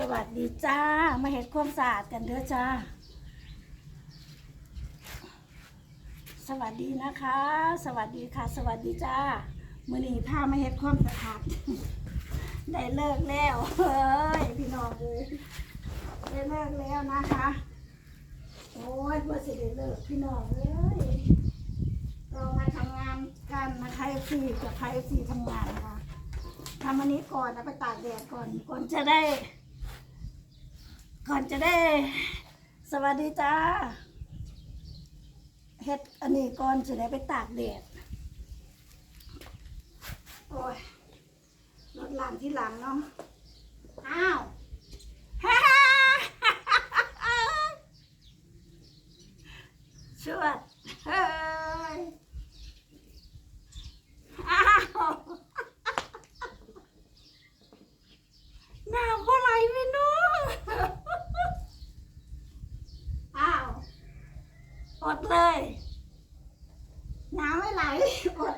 สวัสดีจ้า มาเห็ดความสะอาดกันเด้อจ้า สวัสดีนะคะ สวัสดีค่ะ สวัสดีจ้า มือนี้ามาเห็ดความสะอาด ได้เลิกแล้วเฮ้ยพี่น้องเลยได้เลิกแล้วนะคะ โอ้ยเพื่อสิได้เลิกพี่น้องเลยเรามาทำงานกันนะคะฟีกับไทยฟีทำงานนะคะทำอันนี้ก่อนนะไปตากแดดก่อนก่อนจะได้ ก่อนจะได้ สวัสดีจ้าเฮ็ดอันนี้ก่อนจะได้ไปตากแดดโอ้ยรถหลังที่หลังเนาะอ้าว ฮ่าฮ่าชวดเฮ้ย อ้าวน้ำอะไรไม่รู้ อ้าว อดเลย น้ำไม่ไหล อด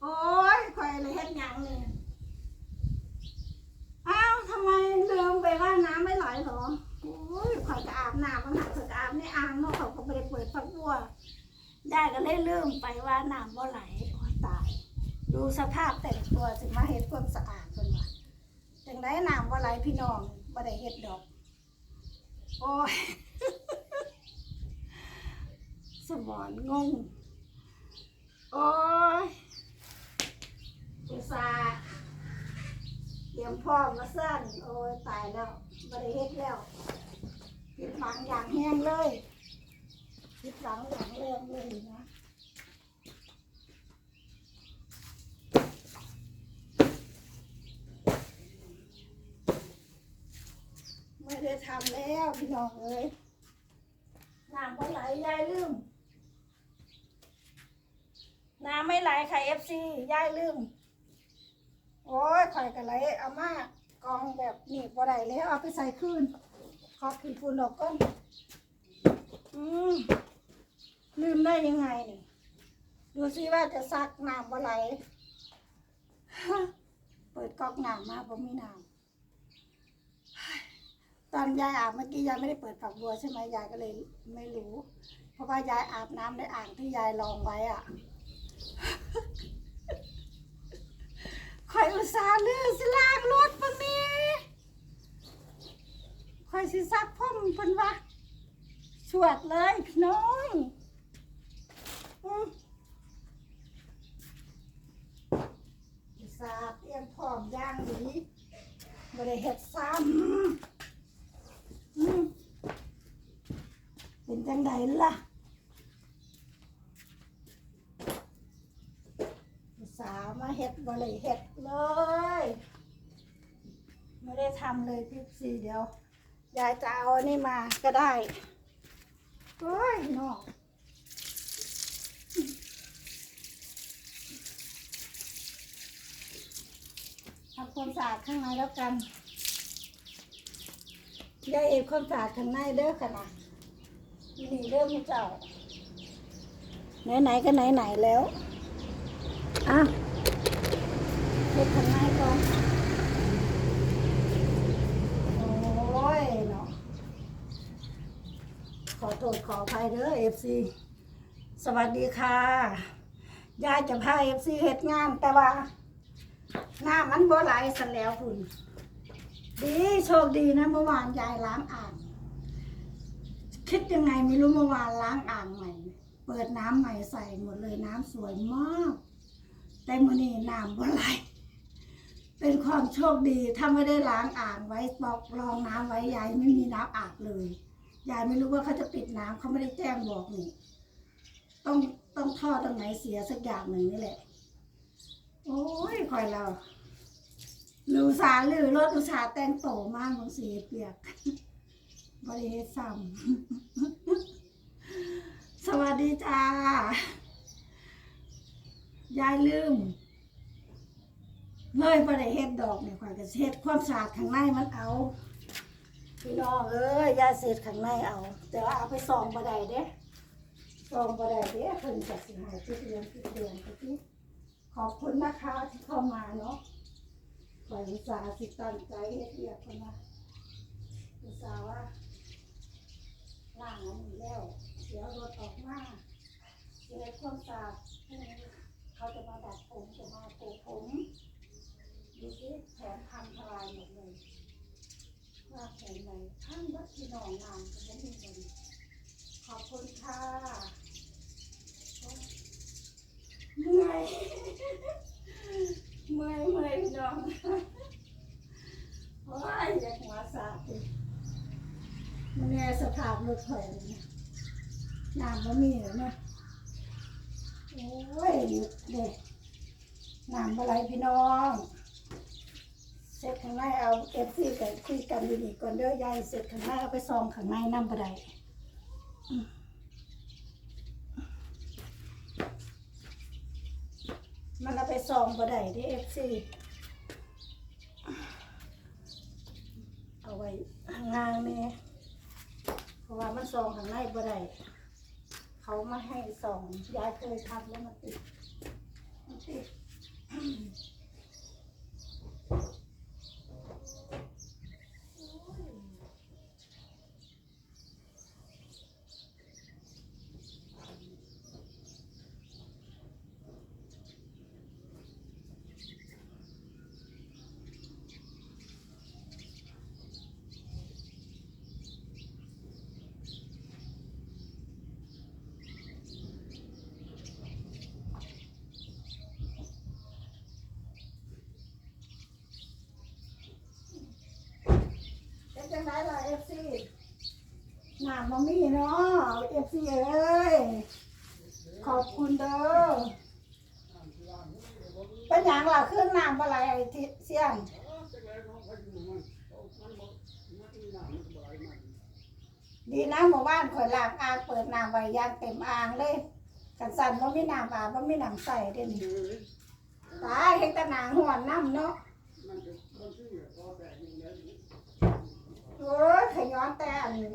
โอ้ยคอยเลยเฮ็ดหยังเลยอ้าวทำไมลืมไปว่าน้ำไม่ไหลเหรอโอ้ยคอยจะอาบน้ำมันหักจะอาบในอ่างเนาะเขาก็ไม่ได้เปิดฟักบัว ได้ก็เลยลืมไปว่าน้ำบ่ไหลโอ้ยตาย ดูสภาพแต่งตัวสิมาเฮ็ดความสะอาดเพิ่นว่าจังได้น้ำบ่ไหลพี่น้องบ่ได้เฮ็ดดอก โอ้ย สมอนงง โอ้ยอุตส่าห์เตรียมพร้อมมาสั้นโอ้ยตายแล้วบ่ได้เฮ็ดแล้วผิดหวังอย่างแห้งเลยผิดหวังอย่างแรงเลยนะไม่ได้ทำแล้วพี่น้องเอ้ยน้ำก็ไหลยายลืม น้ำไม่ไหลค่ะเอฟซีย่ายลืมโอ้ยข่อยกันไหลเอามากองแบบหนีบบ่ได้แล้วเอาไปใส่คืนขอขีดฝุ่นออกก่อนอืมลืมได้ยังไงนี่ดูซิว่าจะซักน้ำบ่ไหลเปิดก๊อกน้ำมาบ่มีน้ำตอนยายอาบเมื่อกี้ยายไม่ได้เปิดฝักบัวใช่ไหมยายก็เลยไม่รู้ เพราะว่ายายอาบน้ำในอ่างที่ยายลองไว้อะ ข่อยอุตส่าห์เลือกสิล้างรถปะนี้ข่อยสิซักพ่อมเพิ่นว่าสวดเลยพี่น้องอืมอุตส่าห์เตรียมพร้อมอย่างดีบ่ได้เฮ็ดซ้ำอืมเป็นจังไดล่ะ สาวมาเฮ็ด บริเฮ็ดเลยไม่ได้ทำเลยพี่ซีเดียวยายจะเอาอันนี่มาก็ได้เฮ้ยน้องทำความสะอาดข้างในแล้วกันยายเอกความสะอาดข้างในเด้อค่ะนะนี่เริ่มเจ้า ไหนๆก็ไหนๆแล้วอะ เล็กข้างก่อนโอ้ยเนาะขอโทษขออภัยเด้อเอฟซีสวัสดีค่ะยายจะพาเอฟซีเฮ็ดงานแต่ว่าหน้ามันบ่ไหลสันแล้วคุณดีโชคดีนะเมื่อวานยายล้างอ่างคิดยังไงไม่รู้เมื่อวานล้างอ่างใหม่ เปิดน้ำใหม่ใส่หมดเลยน้ำสวยมาก แต่มื่อนี้น้ำบ่ไหล ความโชคดีถ้าไม่ได้ล้างอ่างไว้บอกรองน้ำไว้ยายไม่มีน้ำอาบเลยยายไม่รู้ว่าเขาจะปิดน้ำเขาไม่ได้แจ้งบอกนี่ต้องต้องท่อตรงไหนเสียสักอย่างหนึ่งนี่แหละ โอ้ยคอยเราลูสาหรือรถอุตสาห์แต่งโตมากของสีเปียกบริเฮซ้ำสวัสดีจ้ายายลืม เลยบ่ได้เฮ็ดดอกเนี่ยข่อยก็สิเฮ็ดความสะอาดข้างในมันเอาพี่น้องเอ้ยยาเสร็จข้างในเอา แต่ว่าเอาไปส่องบ่ได้เด้ส่องบ่ได้เด้เพิ่นก็สิให้ติดเรียนติดเรียนไปที่ขอบคุณนะคะที่เข้ามาเนาะปล่อยอุตสาห์สิตั้งใจเฮ็ดเรียกคนนะอุตสาห์ว่าล่างอันแล้วเสียวรถออกมาเสียวความสะอาดพรุ่งนี้เขาจะมาดัดผมจะมาปลูกผม ดูสิแขนพันทลายหมดเลยว่าแขนไหนทั้งวัดที่หนองนานก็ไม่มีเงินขอบคุณค่ะเมื่อยเมื่อยเมื่อยน้องโอ้ยอยากหัวสาดมันแน่สภาพรถถอยเลยนะน้ำมันมีเลยนะโอ้ยเด็กน้ำอะไรพี่น้อง ข้างในเอาเอฟซีกันคุยกันอยู่นี่ก่อนเด้อยายเสร็จข้างในเอาไปซองข้างในน้ำอะไรมันเอาไปซองบ่ได้ที่เอฟซีเอาไว้ข้างางนี่เพราะว่ามันซองข้างในบ่ได้เขามาให้ซองยายเคยทำแล้วมันติดมันติด เป็นจังไรล่ะเอฟซี มามีเนาะเอฟซีเอ้ยขอบคุณเด้อเป็นอย่างล่ะขึ้นน้ำอะไรไอ้ที่เสียงดีนะหมู่บ้านข่อยลางอ่างเปิดน้ำไว้ยางเต็มอ่างเลยกันสั่นว่ามีน้ำอาบว่ามีน้ำใส่เด่นตายเห็นแต่หนางหวนน้ำเนาะโอ้ยขย้อนแต่อันนี้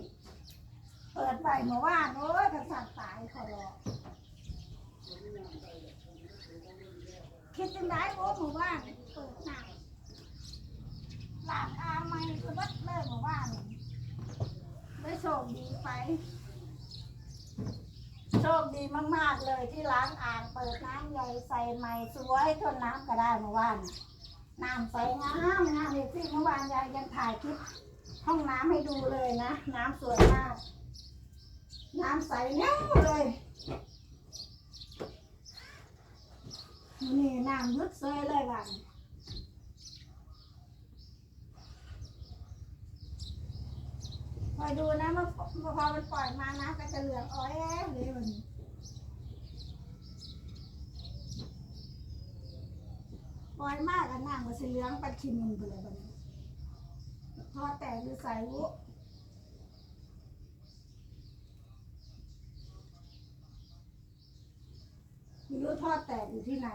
เปิดไปเมื่อวานโอ้ยกันสั่นตายขอรอคิดจังได้โอ้เมื่อวานเปิดน้ำล้างอางใหม่ก็บัดเลยเมื่อวานได้โชคดีไปโชคดีมากๆเลยที่ล้างอ่างเปิดน้ำใหญ่ใส่ใหม่สวยทนน้ำก็ได้เมื่อวานน้ำใสงามงามเลยที่เมื่อวานยายยังถ่ายคลิปห้องน้ำให้ดูเลยนะ น้ำสวยมาก น้ำใสเงี้ยเลยนี่น้ำยุดเซยเลยวันคอยดูนะเมื่อพอมันปล่อยมานะก็จะเหลืองอ้อยเลยมันปล่อยมากกันน้ำก็สิเหลืองปัดขี้มันไปเลยบันทอแตกหรือใสวุ ไม่รู้ทอดแตกอยู่ที่ไหน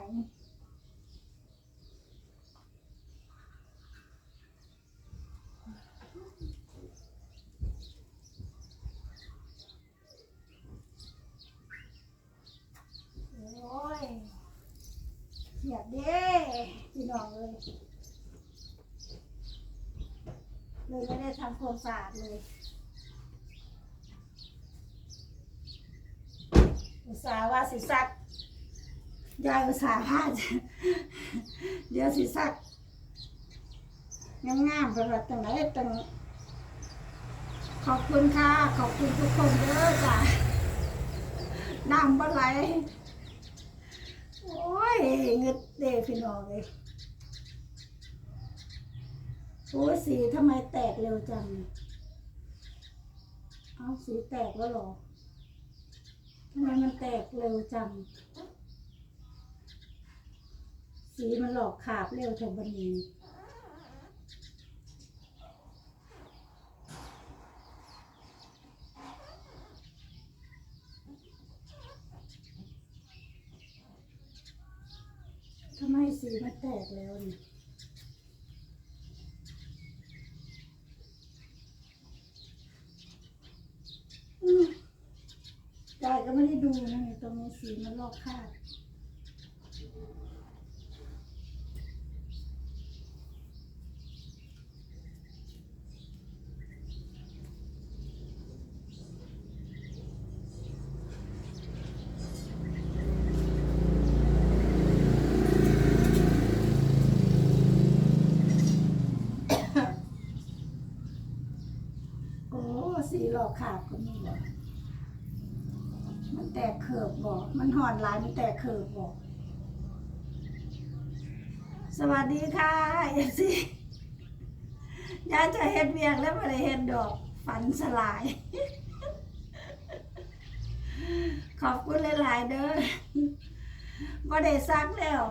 โอ้ยเขียดเด้พี่น้องเลยเลยไม่ได้ทำความสะอาดเลย อุตส่าห์ว่าสิซัก ยายอุตส่าห์ว่าจะเดี๋ยวสิซักงามๆไปว่าตั้งไหนตั้งขอบคุณค่ะ ขอบคุณทุกคนเด้อจ้ะน้ำบ่ไหลโอ้ยเงึดเดพี่น้องเลยโอ้ยสีทำไมแตกเร็วจัง เอาสีแตกแล้วหรอทำไมมันแตกเร็วจัง สีมันหลอกขาบเร็วแถวบันนี้ทำไมสีมันแตกแล้วเนี่ยอืมยายก็ไม่ได้ดูนะเนี่ยตรงนี้สีมันลอกคาบีหลอกขาดก็มีบ่มันแตกเขิบบ่มันหอนหลายมันแตกเขิบบ่สวัสดีค่ะเอฟซียายจะเฮ็ดเวียงแล้วไม่ได้เฮ็ดดอกฝันสลาย ขอบคุณหลาย ๆ เด้อไม่ได้ซักแล้ว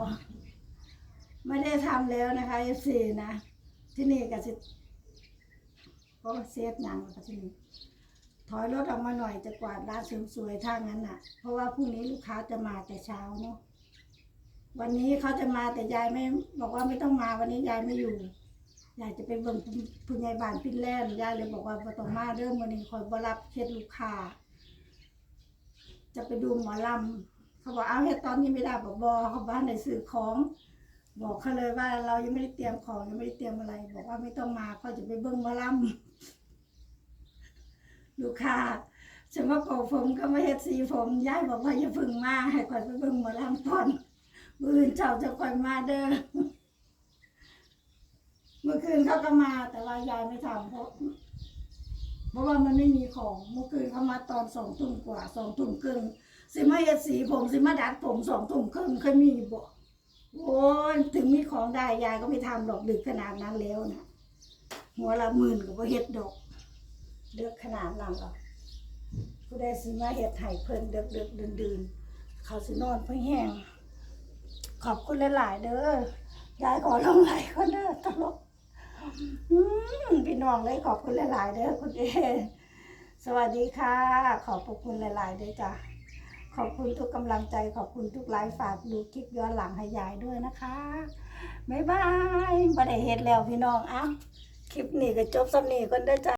ไม่ได้ทำแล้วนะคะเอฟซีนะ ที่นี่ก็สิโอ้เซฟหนังแล้วก็ที่นี่ถอยรถออกมาหน่อยจะกวาดร้านเสริมสวยถ้างั้นน่ะ เพราะว่าพรุ่งนี้ลูกค้าจะมาแต่เช้าเนาะวันนี้เขาจะมาแต่ยายไม่บอกว่าไม่ต้องมาวันนี้ยายไม่อยู่ยายจะไปเบิ่งผู้ใหญ่บ้านพินแลนด์ยายเลยบอกว่าบ่ต้องมาเริ่มวันนี้คอยบรับเช็ดลูกค้า จะไปดูหมอลำเขาบอกเอาเฮ็ดตอนนี้ไม่ได้บอกบอเขาบ้านในซื้อของ บอกเขาเลยว่าเรายังไม่ได้เตรียมของยังไม่ได้เตรียมอะไร บอกว่าไม่ต้องมาเขาจะไปเบิ้งหมอลำ ลูกค้าฉันว่าโกผมก็มาเฮ็ดสีผมยายบอกว่าอย่าพึ่งมาให้คอยไปเบิ้งหมอลำก่อนมื่อคืนเจ้าจะคอยมาเด้อเมื่อคืนเขาก็มาแต่ว่ายายไม่ทำเพราะเพราะว่ามันไม่มีของเมื่อคืนเขามาตอนสองทุ่มกว่าสองทุ่มครึ่งสิมาเฮ็ดสีผมสิมาดัดผมสองทุ่มครึ่งเคยมีบ่โอ้ยถึงมีของได้ยายก็ไม่ทำหรอกดึกขนาดนั้นแล้วนะหัวละหมื่นก็บ่เฮ็ดดอก เดือกขนาดนั้นหรอกผู้ใดสิมาเฮ็ดให้เพิ่นเดือกเดือกดืนดืนเขาสินอนเพิ่งแห้งขอบคุณหลายๆเด้อยายขอลงไหลายคนเด้อตลกพี่น้องเลยขอบคุณหลายๆเด้อคุณเอสวัสดีค่ะ ขอบคุณหลายๆเด้อจ้ะขอบคุณทุกกำลังใจ ขอบคุณทุกไลฟ์ฝากดูคลิปย้อนหลังให้ยายด้วยนะคะบ๊ายบายบ่ได้เฮ็ดแล้วพี่น้องอ้าคลิปนี้ก็จบสำนีก่อนเด้จ้ะ